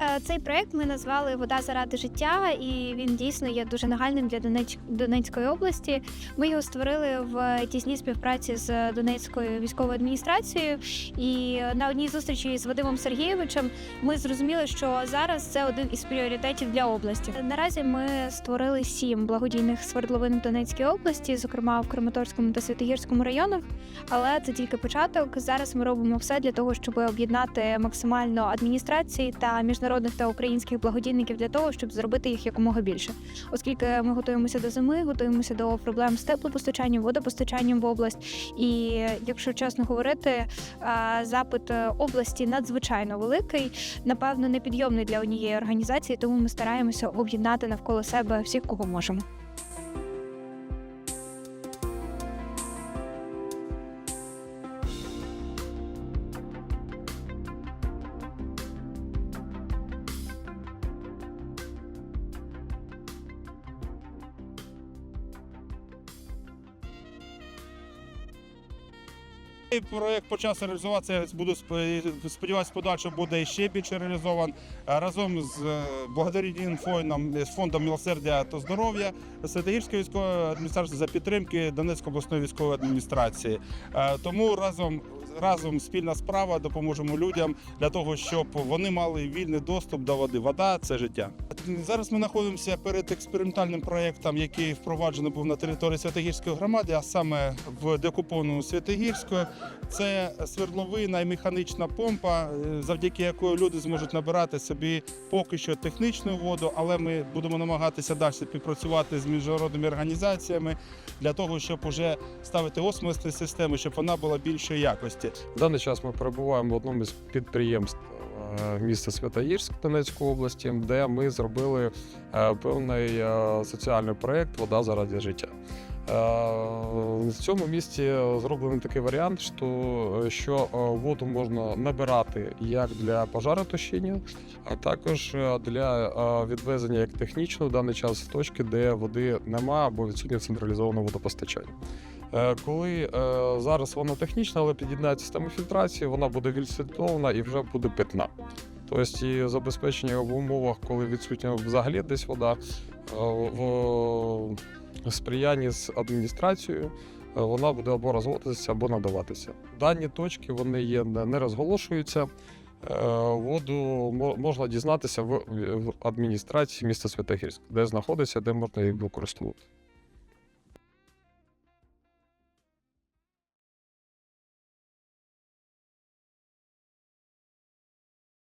Е, Цей проект ми назвали Вода заради життя, і він дійсно є дуже нагальним для. Донецької області. Ми його створили в тісній співпраці з Донецькою військовою адміністрацією. І на одній зустрічі з Вадимом Сергійовичем ми зрозуміли, що зараз це один із пріоритетів для області. Наразі ми створили сім благодійних свердловин в Донецькій області, зокрема в Краматорському та Святогірському районах. Але це тільки початок. Зараз ми робимо все для того, щоб об'єднати максимально адміністрації та міжнародних та українських благодійників для того, щоб зробити їх якомога більше. Оскільки ми готуємося до зими, готуємося до проблем з теплопостачанням, водопостачанням в область. І якщо чесно говорити, запит е, області надзвичайно великий, напевно, непідйомний для однієї організації, тому ми стараємося об'єднати навколо себе всіх, кого можемо. Цей проект почався реалізуватися. Буду спо- сподіватися, подальше буде ще більше реалізован Е, разом з е, благодійним фондом з фондом милосердя та здоров'я Святогірської військової адміністрації за підтримки Донецької обласної військової адміністрації. Е, Тому разом разом спільна справа допоможемо людям для того, щоб вони мали вільний доступ до води. Вода це життя. Зараз ми знаходимося перед експериментальним проєктом, який впроваджений був на території Святогірської громади, а саме в деокупованому Святогірську. Це свердловина і механічна помпа, е, завдяки якої люди зможуть набирати собі поки що технічну воду, але ми будемо намагатися далі співпрацювати з міжнародними організаціями для того, щоб уже ставити осмосні системи, щоб вона була більшої якості. В даний час ми перебуваємо в одному із підприємств міста Святогірськ Донецької області, де ми зробили е, певний е, соціальний проєкт Вода заради життя. Е, В цьому місті зроблений такий варіант, що, що е, воду можна набирати як для пожаротушіння, а також е, для е, відвезення як технічно в даний час точки, де води немає або відсутнє централізоване водопостачання. Е, Коли е, зараз вона технічна, але під'єднається система фільтрації, вона буде відфільтрована і вже буде питна. Тобто забезпечення в умовах, коли відсутня взагалі десь вода, е, в сприянні з адміністрацією. Вона буде або розводитися, або надаватися. Дані точки вони є не розголошуються. Воду можна дізнатися в адміністрації міста Святогірськ, де знаходиться, де можна її використовувати.